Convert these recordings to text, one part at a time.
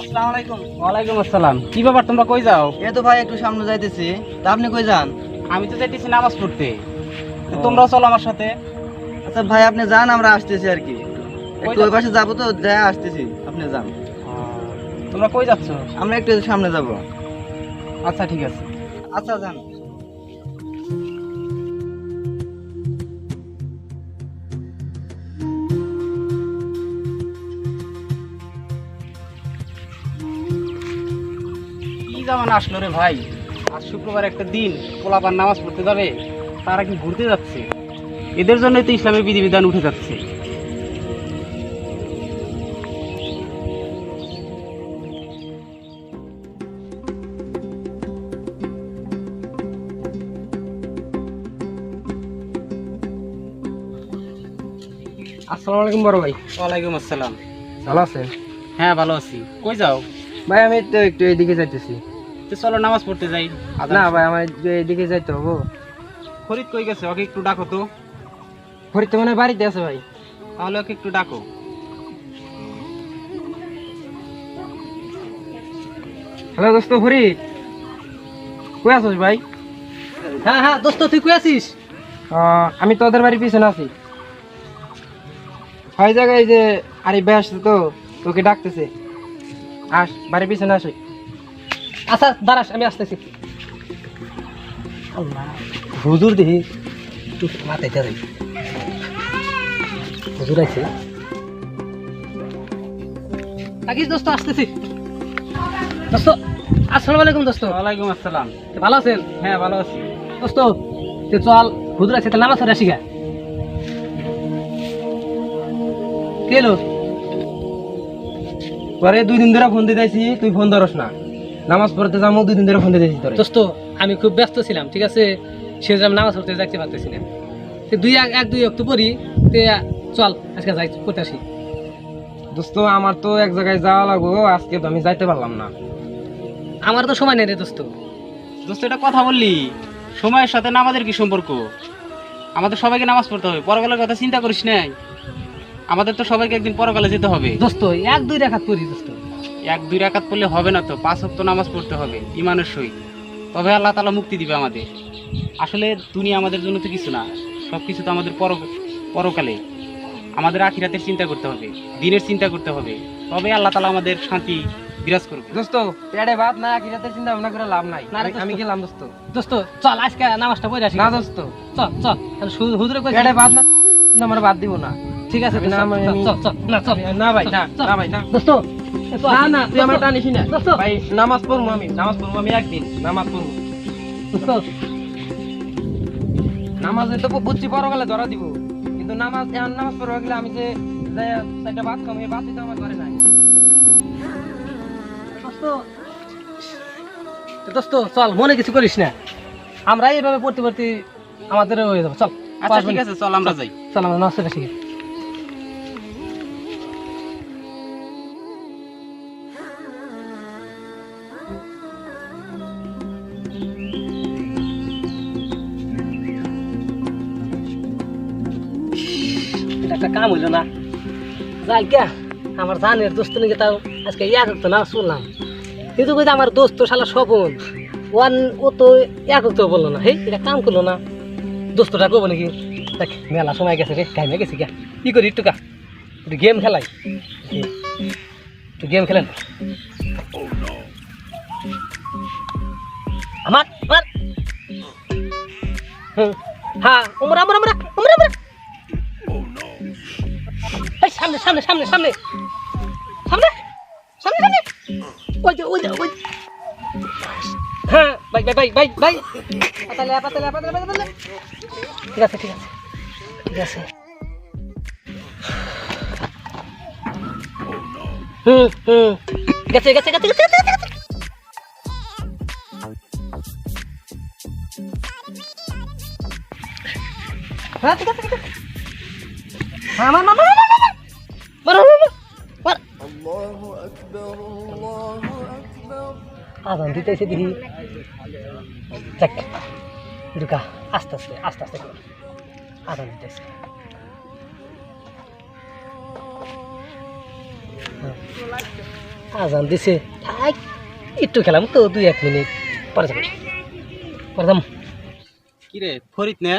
আসসালামু আলাইকুম। ওয়ালাইকুম আসসালাম। কি ব্যাপার তোমরা কই যাও? এ তো ভাই একটু সামনে যাইতেছি। তা আপনি কই যান? আমি তো যাইতেছি নামাজ পড়তে। তো তোমরাও চলো আমার সাথে। আচ্ছা ভাই আপনি যান আমরা আসতেছি আর কি। একটু ওই পাশে যাব তো যাই আসতেছি। আপনি যান। তোমরা কই যাচ্ছ? আমরা একটু সামনে যাব। আচ্ছা ঠিক আছে। আচ্ছা যান। কি জামানা আসলো রে ভাই? আজ শুক্রবার একটা দিন পোলাপান নামাজ পড়তে যাবে তারা কি ঘুরতে যাচ্ছে? এদের জন্যই তো ইসলামের বিধিবিধান উঠে যাচ্ছে। আসসালামু আলাইকুম বড় ভাই। ওয়ালাইকুম আসসালাম। ভালো আছেন? হ্যাঁ ভালো আছি। কই যাও? ভাই আমি তো একটু এদিকে যাইতেছি। তো চলো নামাজ পড়তে যাই। না ভাই আমার এদিকে যাইতে হব। ফরিদ কই গেছে? ওকে একটু ডাকো তো। ফরিদ তো মনে বাড়িতে আছে ভাই। তাহলে ওকে একটু ডাকো। হ্যালো দোস্ত ফরিদ। কই আছিস ভাই? হ্যাঁ হ্যাঁ দোস্ত তুই কই আছিস? আমি তোদের বাড়ির পিছনে আছি। হয় জায়গায় যে আরে ভাই আসছে তো তোকে ডাকতেছে। আস বাড়ির পিছনে আসি। আচ্ছা দাঁড়াস আমি আসতেছি। হুজুর দেখি একটু মাথায় যাই হুজুর আছে থাকিস দোস্ত আসতেছি। দোস্ত আসসালামু আলাইকুম দোস্ত। ওয়ালাইকুম আসসালাম। ভালো আছেন? হ্যাঁ ভালো আছি। দোস্ত তে চল হুজুর আছে তাহলে নামাজ পড়ে আসি গা। কেলো পরে দুই দিন ধরে ফোন দিতেছি তুই ফোন ধরস না। নামাজ পড়তে যাব দুই দিন ধরে ফোন তোরে। দোস্ত আমি খুব ব্যস্ত ছিলাম ঠিক আছে? সেজন্য নামাজ পড়তে যাইতে পারতেছি না। দুই এক এক দুই অক্ট পড়ি তে চল আজকে যাই করতে আসি। দোস্ত আমার তো এক জায়গায় যাওয়া লাগবো আজকে তো আমি যাইতে পারলাম না। আমার তো সময় নেই রে দোস্ত। দোস্ত এটা কথা বললি। সময়ের সাথে নামাজের কি সম্পর্ক? আমাদের সবাইকে নামাজ পড়তে হবে পরকালের কথা চিন্তা করিস নাই। আমাদের তো সবাইকে একদিন পরকালে যেতে হবে। দোস্ত এক দুই রেখাত পড়ি দোস্ত। এক দুই রাকাত পড়লে হবে না তো পাঁচ হপ্ত নামাজ পড়তে হবে ইমানের সহিত। তবে আল্লাহ তালা মুক্তি দিবে আমাদের। আসলে দুনিয়া আমাদের জন্য তো কিছু না সব কিছু তো আমাদের পর পরকালে। আমাদের আখিরাতের চিন্তা করতে হবে দিনের চিন্তা করতে হবে। তবে আল্লাহ তালা আমাদের শান্তি বিরাজ করবে দোস্ত পেটে ভাত না কিরাতে চিন্তা ভাবনা করে লাভ নাই। আমি-। গেলাম দোস্ত। দোস্ত চল আজকে নামাজটা পড়ে আসি। না দোস্ত। চল চল হুজুরে কই পেটে ভাত না আমার ভাত দিব না। ঠিক আছে না, ভাই না না ভাই না। দোস্ত না না তুই আমার দোস্ত, টানিস না ভাই নামাজ পড়ব আমি নামাজ পড়ব আমি একদিন নামাজ পড়ব। দোস্ত। তো বুঝছি পরকালে ধরা দিব। কিন্তু নামাজ এখন নামাজ পড়ব গেলে আমি যে যে চারটা খাব এই ভাতই তো আমার ঘরে নাই। দোস্ত। চল মনে কিছু করিস না। আমরা এইভাবে পড়তে পড়তে আমাদের হয়ে যাব। চল আচ্ছা ঠিক আছে চল আমরা যাই। চল আমরা শিখি একটা কাম হইল না। যাই কে আমার জানের দোস্ত নাকি তাও আজকে ইয়া করতো না, শুনলাম। কিন্তু কইতে আমার দোস্ত শালা স্বপন। ওয়ান, ও তো ইয়া করতে বলল না। হে এটা কাম করল না। দোস্তটা করব নাকি? দেখ, মেলা সময় গেছে রে টাইমে গেছি গা কি করি একটু কা? একটু গেম খেলাই। একটু গেম খেলেন। আমার আমার। হ্যাঁ উমরা উমরা উমরা সামনে সামনে সামনে। সামনে সামনে সামনে। সামনে ওই যে ওই যে, ওই হ্যাঁ বাই বাই বাই বাই বাই পাতালে পাতালে পাতালে পাতালে ঠিক আছে ঠিক আছে ঠিক আছে। হুম গেছে গেছে গেছে গেছে গেছে গেছে হ্যাঁ ঠিক আছে ঠিক আছে। হ্যাঁ মার মার আজান দিতেছে দেখি। দেখ দুকা আস্তে আস্তে আস্তে আস্তে কর। আজান দিতেছে হ্যাঁ। আজান দিছে। থাক একটু খেলাম তো দুই এক মিনিট পরে যাব। পরে যাব কিরে ফরিদ নে?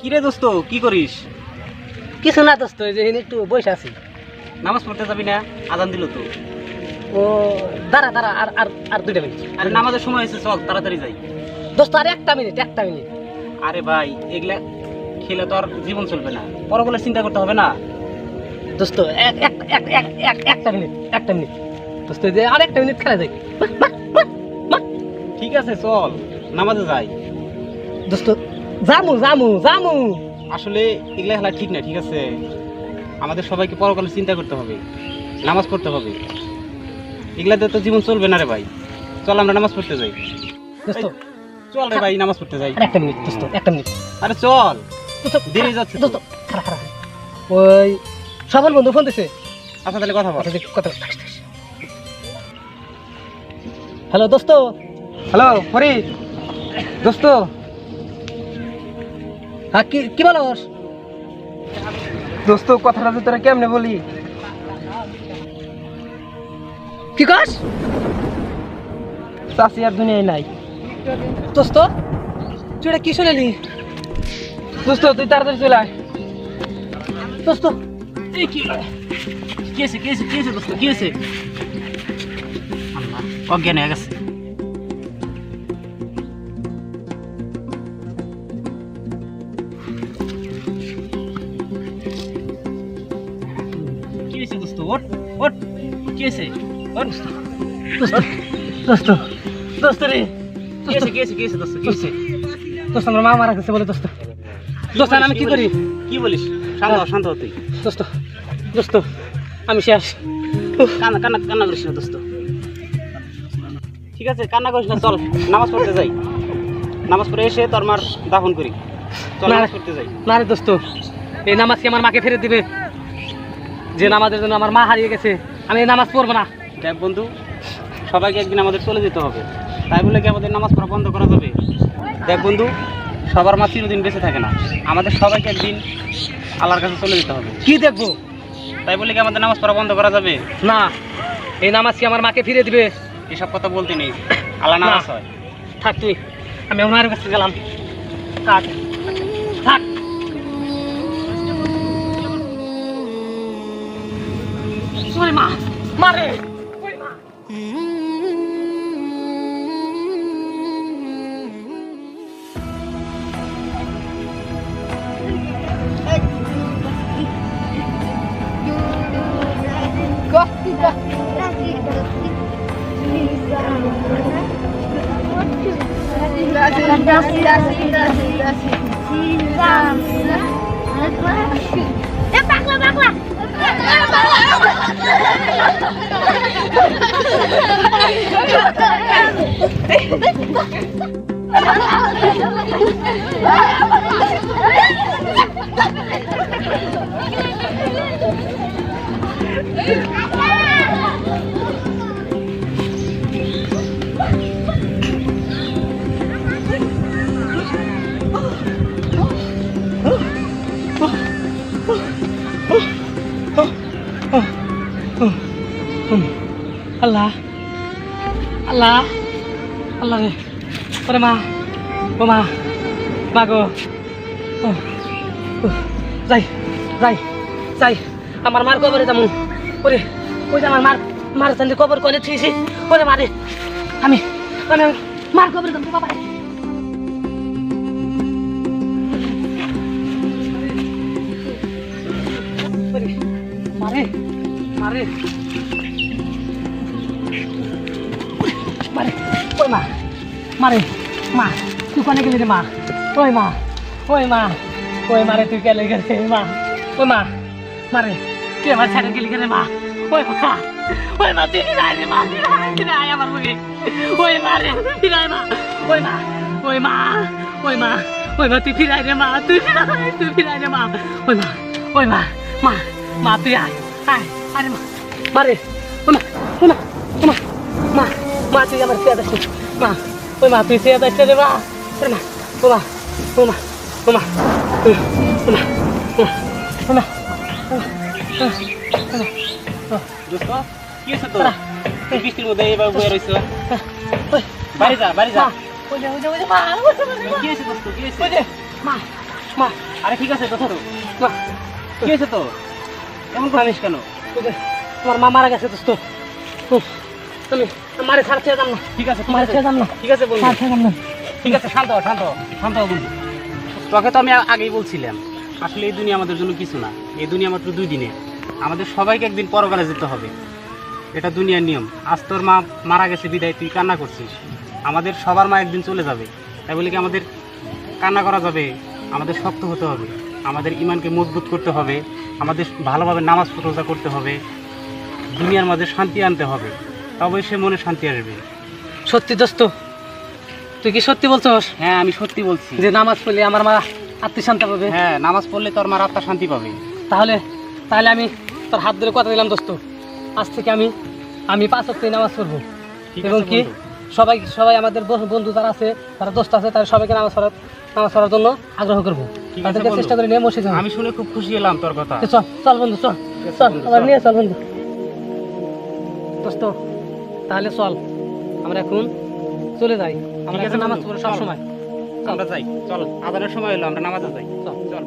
কিরে দোস্ত কি করিস? কিছু না দোস্ত এই যে একটু বসে আছি। নামাজ পড়তে যাবি না? আজান দিল তো। ও দাঁড়া দাঁড়া আর আর আর দুইটা মিনিট। আরে নামাজের সময় হয়েছে চল তাড়াতাড়ি যাই। দোস্ত আর একটা মিনিট একটা মিনিট। আরে ভাই এগুলা খেলে তো আর জীবন চলবে না। পরগুলো চিন্তা করতে হবে না। দোস্ত এক এক এক এক এক একটা মিনিট একটা মিনিট। দোস্ত যে আর একটা মিনিট খেলা যাই ঠিক আছে চল নামাজে যাই। দোস্ত জামু জামু জামু আসলে এগুলা খেলা ঠিক না ঠিক আছে? আমাদের সবাইকে পরকালে চিন্তা করতে হবে। নামাজ পড়তে হবে। এগুলাতে তো জীবন চলবে না রে ভাই। চল আমরা নামাজ পড়তে যাই। চল রে ভাই নামাজ পড়তে যাই। একটা মিনিট দোস্ত একটা মিনিট। আরে চল। দেরি যাচ্ছে দোস্ত খারা খারা ওই সফল বন্ধু ফোন দিছে। আচ্ছা তাহলে কথা বল। আচ্ছা কত হ্যালো দোস্ত। হ্যালো ফরিদ দোস্ত। হ্যাঁ কি কি বলস? দোস্ত কথাটা তো তোরা কেমনে বলি? কি কস? চাষি আর দুনিয়ায় নাই। দোস্ত তুই এটা কি শুনেলি? দোস্ত তুই তাড়াতাড়ি চলে আয়। দোস্ত এই কি? কি হয়েছে কি হয়েছে কি হয়েছে দোস্ত কি হয়েছে? অজ্ঞান হয়ে গেছে। কি হয়েছে দোস্ত? ওট ওট কি হয়েছে? দোস্ত দোস্ত রে। দোস্ত দোস্ত আমার মা মারা গেছে বলে দোস্ত। দোস্ত আমি কি করি? কি বলিস? শান্ত হ, শান্ত তুই। দোস্ত দোস্ত আমি শেষ। কান্না কান্না কান্না করিস না দোস্ত। ঠিক আছে কান্না করিস না চল নামাজ পড়তে যাই। নামাজ পড়ে এসে তোর মার দাফন করি। চল নামাজ পড়তে যাই। না রে দোস্ত এই নামাজ কি আমার মাকে ফেরত দিবে। যে নামাজের জন্য আমার মা হারিয়ে গেছে আমি এই নামাজ পড়ব না। দেখ বন্ধু সবাইকে একদিন আমাদের চলে যেতে হবে। তাই বলে কি আমাদের নামাজ পড়া বন্ধ করা যাবে? দেখ বন্ধু সবার মা চিরদিন বেঁচে থাকে না। আমাদের সবাইকে একদিন আল্লাহর কাছে চলে যেতে হবে। কি দেখব? তাই বলে কি আমাদের নামাজ পড়া বন্ধ করা যাবে? না এই নামাজ কি আমার মাকে ফিরে দিবে? এসব কথা বলতে নেই। আল্লাহ। নামাজ হয়। থাক তুই আমি ওনার কাছে গেলাম। থাক। থাক। মা মারে Thank. আল্লাহ। আল্লাহ। আল্লাহ রে। ওরে মা। ও মা। মা গো। যাই। যাই। যাই। আমার মার কবরে যেমন ওরে। ওই যে আমার মার মার সামনে কবর করে থুইছি ওরে মারে আমি আমি মার কবরে যাব বাবা মারে মারে মা মারে মা তুই কোনে গেলি রে মা ওই মা ওই মা ওই মারে তুই কেলে গেলে মা ওই মা মারে তুই আমার ছেড়ে গেলি রে মা ওই মা ওই মা তুই ফিরাই রে মা ফিরাই ফিরাই আমার মুখে ওই মা রে ফিরাই মা ওই মা ওই মা ওই মা ওই মা তুই ফিরাই রে মা তুই ফিরাই তুই ফিরাই রে মা ওই মা ওই মা মা মা তুই আয় আয় আরে মা মারে ওই মা ওই মা মা তুই আমার পেয়াদা শুন মা ওই মা তুই পেয়াদা একটা রে মা মা ও মা ও মা ও মা ও মা ও মা বৃষ্টির মধ্যে এবার বয়ে রয়েছে বাড়ি যা বাড়ি যা আরে ঠিক আছে কথা তো কি হয়েছে তো এমন করিস কেন তোমার মা মারা গেছে দোস্ত তুমি মারে ছাড় ছেড়ে দাম না। ঠিক আছে মারে আছে। ছেড়ে দাম না। ঠিক আছে বন্ধু। ছাড় ছেড়ে না। ঠিক আছে শান্ত শান্ত শান্ত বন্ধু। তোকে তো আমি আগেই বলছিলাম আসলে এই দুনিয়া আমাদের জন্য কিছু না। এই দুনিয়া মাত্র দুই দিনে। আমাদের সবাইকে একদিন পরকালে যেতে হবে। এটা দুনিয়ার নিয়ম। আজ তোর মা মারা গেছে বিদায় তুই কান্না করছিস। আমাদের সবার মা একদিন চলে যাবে। তাই বলে কি আমাদের কান্না করা যাবে? আমাদের শক্ত হতে হবে। আমাদের ইমানকে মজবুত করতে হবে। আমাদের ভালোভাবে নামাজ রোজা করতে হবে। দুনিয়ার মাঝে শান্তি আনতে হবে। সে মনে শান্তি আসবে। সত্যি দোস্ত তুই কি সত্যি বলছস? হ্যাঁ আমি সত্যি বলছি। যে নামাজ পড়লে আমার মা আত্মীয় পাবে? হ্যাঁ নামাজ পড়লে তোর মার আত্মা শান্তি পাবে। তাহলে তাহলে আমি তোর হাত ধরে কথা দিলাম দোস্ত। আজ থেকে আমি আমি পাঁচ অক্ট নামাজ পড়ব। এবং কি সবাই সবাই আমাদের বন্ধু- যারা আছে তারা দোস্ত আছে তারা সবাইকে নামাজ পড়ার নামাজ পড়ার জন্য আগ্রহ করব। তাদেরকে চেষ্টা করে নিয়ে মসজিদে যাব। আমি শুনে খুব খুশি হলাম তোর কথা। চল চল বন্ধু চল। চল আবার নিয়ে চল বন্ধু। দোস্ত তাহলে চল আমরা এখন চলে যাই আমরা এখন নামাজ পড়ে। সব সময় আমরা যাই চল আদানের সময় হলো আমরা নামাজে যাই। চল চল।